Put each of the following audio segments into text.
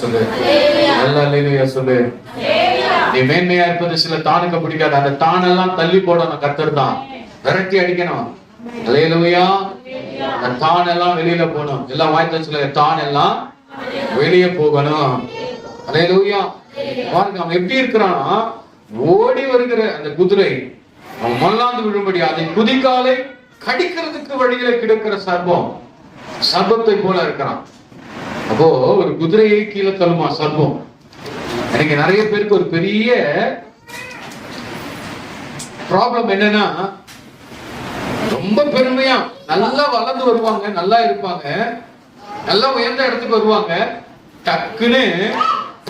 சொல்லு. சொல்லு. நீ மேன்மையா இருப்பது சில தானுக்கு பிடிக்காது. அந்த தானெல்லாம் தள்ளி போடணும். கத்தர் தான். விரட்டி அடிக்கணும். அலையிலுமையா அந்த தான் எல்லாம் வெளியில போகணும். எல்லாம் வாய்ந்த சில தான் எல்லாம் வெளியே போகணும். அலையிலுமையா பாருங்க அவன் எப்படி இருக்கிறான் ஓடி வருகிற அந்த குதிரை அவன் மல்லாந்து விழும்படி அதை குதிக்காலை கடிக்கிறதுக்கு வழியில கிடக்கிற சர்பம் சர்பத்தை போல இருக்கிறான். அப்போ ஒரு குதிரையை கீழே தள்ளுமா சர்வம் எனக்கு நிறைய பேருக்கு ஒரு பெரிய ப்ராப்ளம் என்னன்னா ரொம்ப பெருமையா நல்லா வளர்ந்து வருவாங்க நல்லா இருப்பாங்க நல்லா உயர்ந்த இடத்துக்கு வருவாங்க டக்குன்னு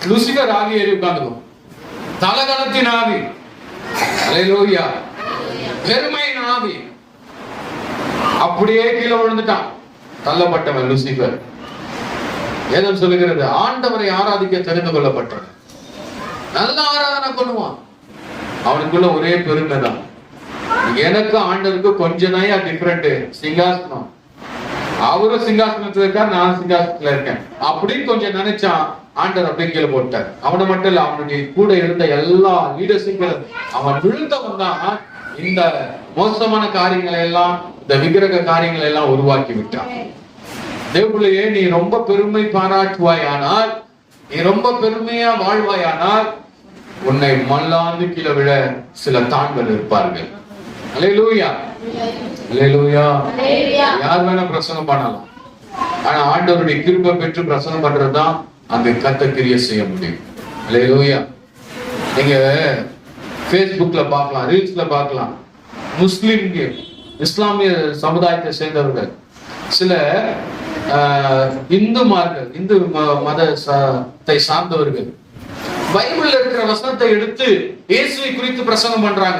லுசிகர் ஆவி ஏறி உட்காந்துக்கும் தலகணத்தின் ஆவி. அலையிலோயா பெருமையின் ஆவி. அப்படியே கீழே விழுந்துட்டான். தள்ளப்பட்டவன் லூசிபர் வேதம் சொல்லுகிறது ஆண்டவரை ஆராதிக்க தெரிந்து கொள்ளப்பட்டது நல்ல ஆராதனை பண்ணுவான். அவனுக்குள்ள ஒரே பெருமை தான் எனக்கு ஆண்டவருக்கு கொஞ்ச தான் டிஃப்ரெண்ட் சிங்காசனம். அவரும் சிங்காசனத்துல இருக்கார் நான் சிங்காசனத்துல இருக்கேன். அப்படின்னு கொஞ்சம் நினைச்சான் ஆண்டவர் அப்படியே கீழே போட்டார். அவனை மட்டும் இல்ல அவனுடைய கூட இருந்த எல்லா லீடர்ஸும் அவன் விழுந்தவன் தான் இந்த மோசமான காரியங்களை எல்லாம் இந்த விக்கிரக காரியங்களை எல்லாம் உருவாக்கி விட்டான். தேவபிள்ளையே நீ ரொம்ப பெருமை பாராட்டுவாயானால் நீ ரொம்ப பெருமையா வாழ்வாயானால் உன்னை மல்லாந்து கீழே விழ சில தாண்கள் இருப்பார்கள். அல்லேலூயா. அல்லேலூயா. யார் வேணா பிரசங்கம் பண்ணலாம். ஆனா ஆண்டவருடைய கிருபை பெற்று பிரசங்கம் பண்றதுதான் அந்த கத்த கிரிய செய்ய முடியும். அல்லேலூயா. நீங்க ஃபேஸ்புக்ல பார்க்கலாம் ரீல்ஸ்ல பார்க்கலாம். முஸ்லிம் இஸ்லாமிய சமுதாயத்தை சேர்ந்தவர்கள் சில இந்து மார்கள் இந்து ம- மத சார்ந்தவர்கள். பைபிள்ல இருக்கிற வசனத்தை எடுத்து இயேசுவை குறித்து பிரசங்கம் பண்றாங்க.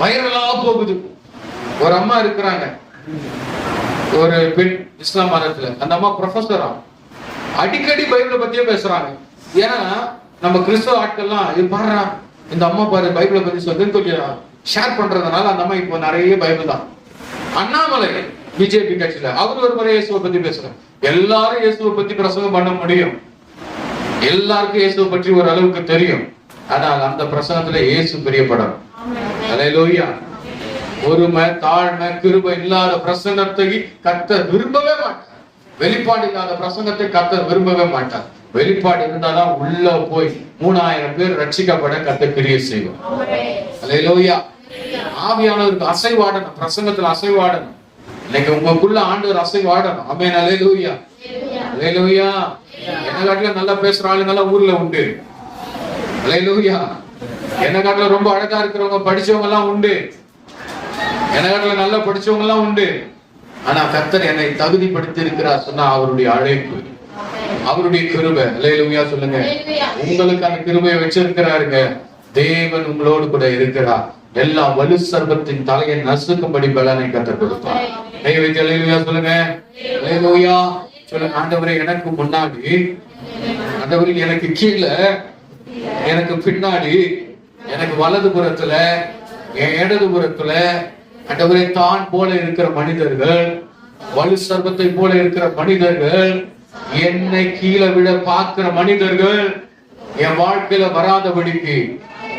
வைரலா போகுது. ஒரு அம்மா இருக்கிறாங்க. ஒரு பெண் இஸ்லாம் மதத்துல. அந்த அம்மா ப்ரொஃபஸரா அடிக்கடி பைபிளை பத்தியே பேசுறாங்க. ஏன்னா நம்ம கிறிஸ்தவ ஆட்கள்லாம் இது பாடுறா இந்த அம்மா பாரு பைபிளை பத்தி சொல்லுன்னு கொஞ்சம் ஷேர் பண்றதுனால அந்த அம்மா இப்போ நிறைய பைபிள் தான். அண்ணாமலை பிஜேபி கட்சியில. அவர் ஒரு முறை இயேசுவை பத்தி பேசுறாரு. எல்லாரும் இயேசுவை பத்தி பிரசங்கம் பண்ண முடியும். எல்லாருக்கும் இயேசுவை பற்றி ஒரு அளவுக்கு தெரியும். ஆனால் அந்த பிரசங்கத்துல இயேசு பிரியப்படும் அலையிலோயா. ஒருமை தாழ்மை கிருபை இல்லாத பிரசங்கத்தை கத்த விரும்பவே மாட்டார். வெளிப்பாடு இல்லாத பிரசங்கத்தை கத்த விரும்பவே மாட்டார். வெளிப்பாடு இருந்தாதான் உள்ள போய் மூணாயிரம் பேர் ரட்சிக்கப்பட கத்த கிரிய செய்வோம் அலையிலோயா. ஆவியானவருக்கு அசைவாடணும். பிரசங்கத்துல அசைவாடணும். இன்னைக்கு உங்களுக்குள்ள ஆண்டவர் அசைவாடணும் அமேன் அல்லேலூயா அல்லேலூயா என்ன காட்டில நல்லா பேசுற ஆளுங்கெல்லாம் ஊர்ல உண்டு. அல்லேலூயா என்ன காட்டுல ரொம்ப அழகா இருக்கிறவங்க படிச்சவங்க எல்லாம் உண்டு. என்ன காட்டுல நல்லா படிச்சவங்க எல்லாம் உண்டு. ஆனா கர்த்தர் என்னை தகுதிப்படுத்தி இருக்கிறார் சொன்னா அவருடைய அழைப்பு. அவருடைய கிருபை. அல்லேலூயா சொல்லுங்க. உங்களுக்கு அந்த கிருபையை வச்சிருக்கிறாருங்க. தேவன் உங்களோடு கூட இருக்கிறார். எல்லா வலு சர்பத்தின் தலையை நசுக்கும்படி பலனை கத்தர் கொடுப்பார். கை வைத்து அல்லேலூயா சொல்லுங்க. அல்லேலூயா சொல்லுங்க ஆண்டவரே எனக்கு முன்னாடி ஆண்டவரே எனக்கு கீழே எனக்கு பின்னாடி எனக்கு வலது புறத்துல என் இடது புறத்துல ஆண்டவரே தான் போல இருக்கிற மனிதர்கள் வலு சர்பத்தை போல இருக்கிற மனிதர்கள் என்னை கீழே விட பார்க்கிற மனிதர்கள் என் வாழ்க்கையில வராதபடிக்கு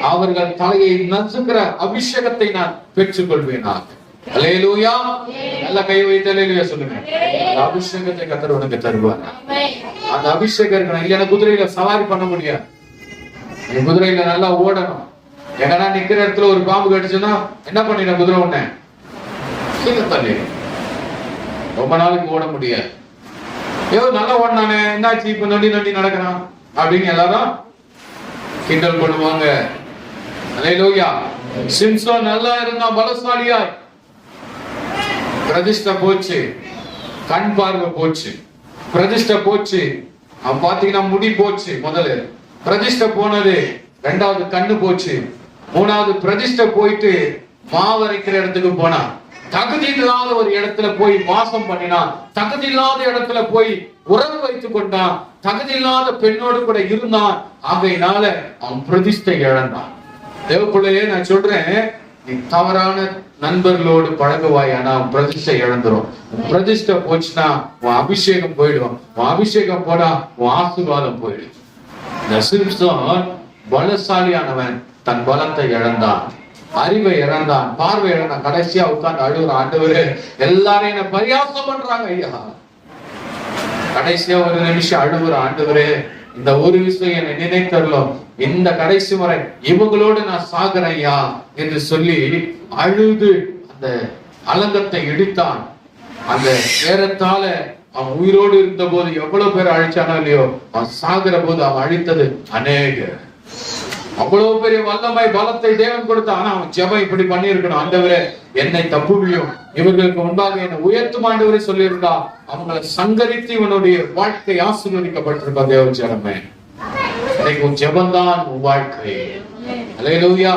அவர்கள் தலையை நசுக்கிற அபிஷேகத்தை நான் பெற்றுக்கொள்வேனாக. அல்லேலூயா நல்ல கை வைத்து சொல்லுங்க. அந்த அபிஷேகத்தை கத்தர் உனக்கு தருவாங்க அந்த அபிஷேகம் இருக்கணும். இல்லைன்னா குதிரையில சவாரி பண்ண முடியாது. நீ குதிரையில நல்லா ஓடணும். எங்கன்னா நிக்கிற இடத்துல ஒரு பாம்பு கடிச்சுன்னா என்ன பண்ணின குதிரை உன்ன? கீழே தள்ளி ரொம்ப நாளைக்கு ஓட முடியாது. ஏதோ நல்லா ஓடினானே. என்னாச்சு? இப்ப நொண்டி நொண்டி நடக்கிறான். அப்படின்னு எல்லாரும் கிண்டல் பண்ணுவாங்க. அல்லேலூயா சிம்சோன் நல்லா இருந்தான் பலசாலியாய். பிரதிஷ்டை போச்சு. கண் பார்வை போச்சு. பிரதிஷ்டை போச்சு. அவன் பாத்தீங்கன்னா முடி போச்சு முதல்ல. பிரதிஷ்டை போனது ரெண்டாவது கண்ணு போச்சு. மூணாவது பிரதிஷ்டை போயிட்டு மாவரைக்கிற இடத்துக்கு போனான். தகுதி இல்லாத ஒரு இடத்துல போய் மாசம் பண்ணினான். தகுதி இல்லாத இடத்துல போய் உறவு வைத்துக் கொண்டான். தகுதி இல்லாத பெண்ணோடு கூட இருந்தான். ஆகையினால அவன் பிரதிஷ்டை இழந்தான். தேவக்குள்ளையே நான் சொல்றேன் நீ தவறான நண்பர்களோடு பழகுவாயானா உன் பிரதிஷ்டை இழந்துரும். உன் பிரதிஷ்டை போச்சுன்னா உன் அபிஷேகம் போயிடும். உன் அபிஷேகம் போனா உன் ஆசீர்வாதம் போயிடும். இந்த சிம்சோன் பலசாலியானவன் தன் பலத்தை இழந்தான். அறிவை இழந்தான். பார்வை இழந்தான். கடைசியா உட்கார்ந்து அழுகுற ஆண்டவரு எல்லாரும் என்ன பரியாசம் பண்றாங்க ஐயா. கடைசியா ஒரு நிமிஷம் அழுகுற ஆண்டவரே இந்த ஒரு விஷயம் என்னை நினைத்தருளும். இந்த கடைசி முறை இவங்களோடு நான் சாகுறேன் ஐயா என்று சொல்லி அழுது அந்த அலங்கத்தை இடித்தான். அந்த நேரத்தால அவன் உயிரோடு இருந்த போது எவ்வளவு பேர் அழிச்சானோ இல்லையோ அவன் சாகுற போது அவன் அழித்தது அநேகர். அவ்வளவு பெரிய வல்லமை பலத்தை தேவன் கொடுத்தா. ஆனா அவன் ஜெபம் இப்படி பண்ணியிருக்கணும். ஆண்டவரே என்னை தப்புவியும். இவர்களுக்கு முன்பாக என்னை உயர்த்தும் ஆண்டவரே சொல்லியிருந்தா அவங்களை சங்கரித்து இவனுடைய வாழ்க்கை ஆசீர்வதிக்கப்பட்டிருப்பா தேவ ஜனமே. இன்னைக்கு உன் ஜெபந்தான் உன் வாழ்க்கை. அலையலூயா.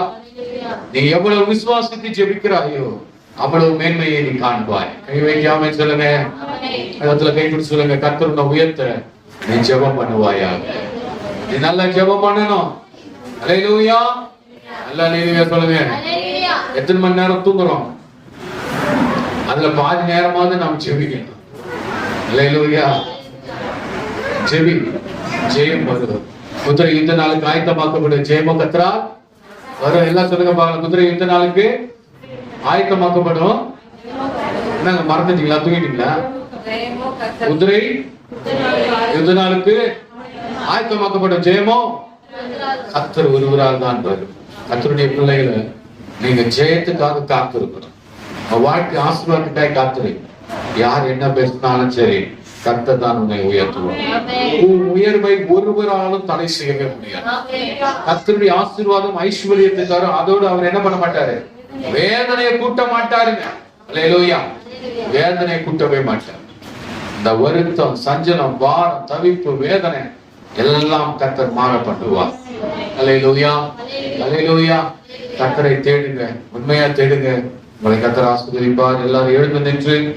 நீ எவ்வளவு விசுவாசித்து ஜெபிக்கிறாயோ அவ்வளவு மேன்மையை நீ காண்பாய். கை வைக்காம சொல்லுங்க. இடத்துல கை பிடிச்சு சொல்லுங்க. கர்த்தர் உயர்த்த. நீ ஜெபம் பண்ணுவாயாக. நீ நல்லா ஜெபம் பண்ணணும். அல்லேலூயா நல்லா நீங்க சொல்லுங்க. எத்தனை மணி நேரம் தூங்குறோம்? அதுல பாதி நேரமாவது நாம் ஜெபிக்கணும். அல்லேலூயா ஜெபி ஜெயம் வருது. குதிரை யுத்த நாளுக்கு ஆயத்தமாக்கப்படும் ஜெயமோ கத்ரா வரும் எல்லாம் சொல்லுங்க பாக்கலாம் குதிரை யுத்த நாளுக்கு ஆயத்தமாக்கப்படும். என்னங்க மறந்துட்டீங்களா? தூங்கிட்டீங்களா? குதிரை யுத்த நாளுக்கு ஆயத்தமாக்கப்படும். ஜெயமோ? கத்தர் ஒருவரால் தான் வரும். கத்தருடைய பிள்ளைகளை நீங்க ஜெயத்துக்காக காத்திருக்கணும். வாழ்க்கை ஆசீர்வாதத்துக்காக காத்திரு யார் என்ன பேசினாலும் சரி கத்த தான் உன்னை உயர்த்துவோம் உன் உயர்வை ஒருவராலும் தடை செய்யவே முடியாது. கத்தருடைய ஆசீர்வாதம் ஐஸ்வர்யத்தை தரும் அதோடு அவர் என்ன பண்ண மாட்டாரு? வேதனையை கூட்ட மாட்டாருங்க. வேதனையை கூட்டவே மாட்டார். இந்த வருத்தம் சஞ்சலம் வாரம் தவிப்பு வேதனை எல்லாம் கத்தர் மாற பண்ணுவார் அலை அல்லேலூயா கத்தரை தேடுங்க. உண்மையா தேடுங்க. உங்களை கத்தர் ஆஸ்வதிப்பார் எல்லாரும் எழுந்து நின்று